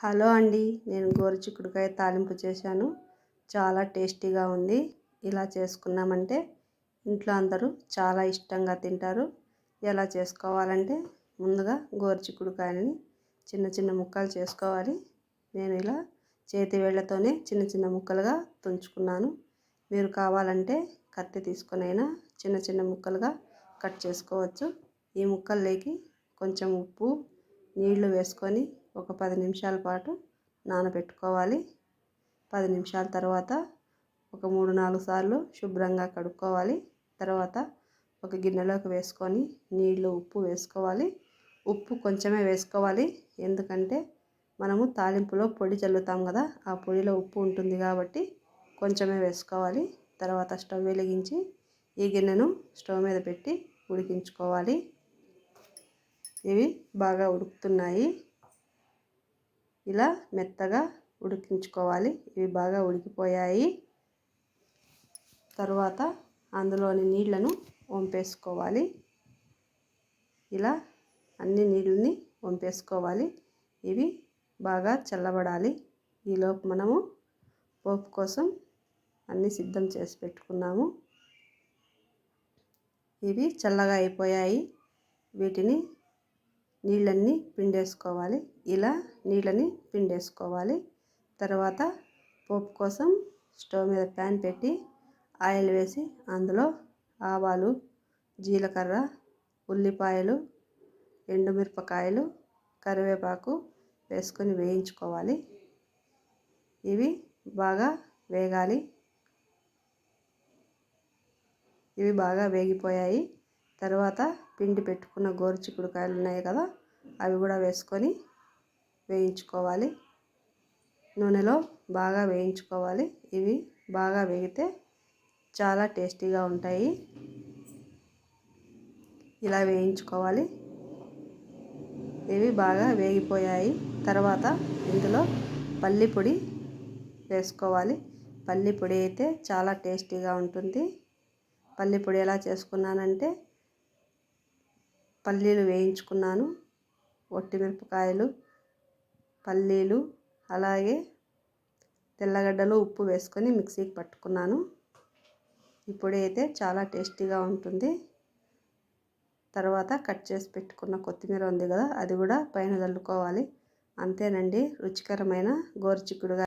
Hello అండి నేను గోరుచిక్కుడుకాయ తాలింపు చేశాను. చాలా టేస్టీగా ఉంది. ఇలా చేసుకున్నామంటే ఇంట్లో అందరూ చాలా ఇష్టంగా తింటారు. ఎలా చేసుకోవాలంటే ముందుగా గోరుచిక్కుడుకాయని చిన్న చిన్న ముక్కలు చేసుకోవాలి. నేను ఇలా చేతి వేళ్ళతోనే చిన్న చిన్న ముక్కలుగా తుంచుకున్నాను. మీరు కావాలంటే కత్తి తీసుకునైనా చిన్న చిన్న ముక్కలుగా కట్ చేసుకోవచ్చు. ఈ ముక్కల్లోకి కొంచెం ఉప్పు నీళ్ళు వేసుకొని ఒక పది నిమిషాల పాటు నానబెట్టుకోవాలి. పది నిమిషాల తర్వాత ఒక మూడు నాలుగు సార్లు శుభ్రంగా కడుక్కోవాలి. తర్వాత ఒక గిన్నెలోకి వేసుకొని నీళ్ళు ఉప్పు వేసుకోవాలి. ఉప్పు కొంచెమే వేసుకోవాలి. ఎందుకంటే మనము తాలింపులో పొడి చల్లుతాం కదా ఆ పొడిలో ఉప్పు ఉంటుంది కాబట్టి కొంచెమే వేసుకోవాలి. తర్వాత స్టవ్ వెలిగించి ఈ గిన్నెను స్టవ్ మీద పెట్టి ఉడికించుకోవాలి. ఇవి బాగా ఉడుకుతున్నాయి. ఇలా మెత్తగా ఉడికించుకోవాలి. ఇవి బాగా ఉడికిపోయాయి. తర్వాత అందులోని నీళ్ళను వంపేసుకోవాలి. ఇలా అన్ని నీళ్ళని వంపేసుకోవాలి. ఇవి బాగా చల్లబడాలి. ఈలోపు మనము పోపు కోసం అన్నీ సిద్ధం చేసి పెట్టుకున్నాము. ఇవి చల్లగా అయిపోయాయి. వీటిని నీళ్ళన్నీ పిండేసుకోవాలి. ఇలా నీళ్ళని పిండేసుకోవాలి. తర్వాత పోపు కోసం స్టవ్ మీద ప్యాన్ పెట్టి ఆయిల్ వేసి అందులో ఆవాలు జీలకర్ర ఉల్లిపాయలు ఎండుమిరపకాయలు కరివేపాకు వేసుకొని వేయించుకోవాలి. ఇవి బాగా వేగాలి. ఇవి బాగా వేగిపోయాయి. తర్వాత పిండి పెట్టుకున్న గోరుచిక్కుడుకాయలు ఉన్నాయి కదా అవి కూడా వేసుకొని వేయించుకోవాలి. నూనెలో బాగా వేయించుకోవాలి. ఇవి బాగా వేగితే చాలా టేస్టీగా ఉంటాయి. ఇలా వేయించుకోవాలి. ఇవి బాగా వేగిపోయాయి. తర్వాత ఇందులో పల్లి పొడి వేసుకోవాలి. పల్లి పొడి అయితే చాలా టేస్టీగా ఉంటుంది. పల్లి పొడి ఎలా చేసుకున్నానంటే పల్లీలు వేయించుకున్నాను. మిరపకాయలు పల్లీలు అలాగే తెల్లగడ్డలు ఉప్పు వేసుకొని మిక్సీకి పట్టుకున్నాను. ఇప్పుడైతే చాలా టేస్టీగా ఉంటుంది. తర్వాత కట్ చేసి పెట్టుకున్న కొత్తిమీర ఉంది కదా అది కూడా పైన చల్లుకోవాలి. అంతేనండి రుచికరమైన గోరుచిక్కుడుగా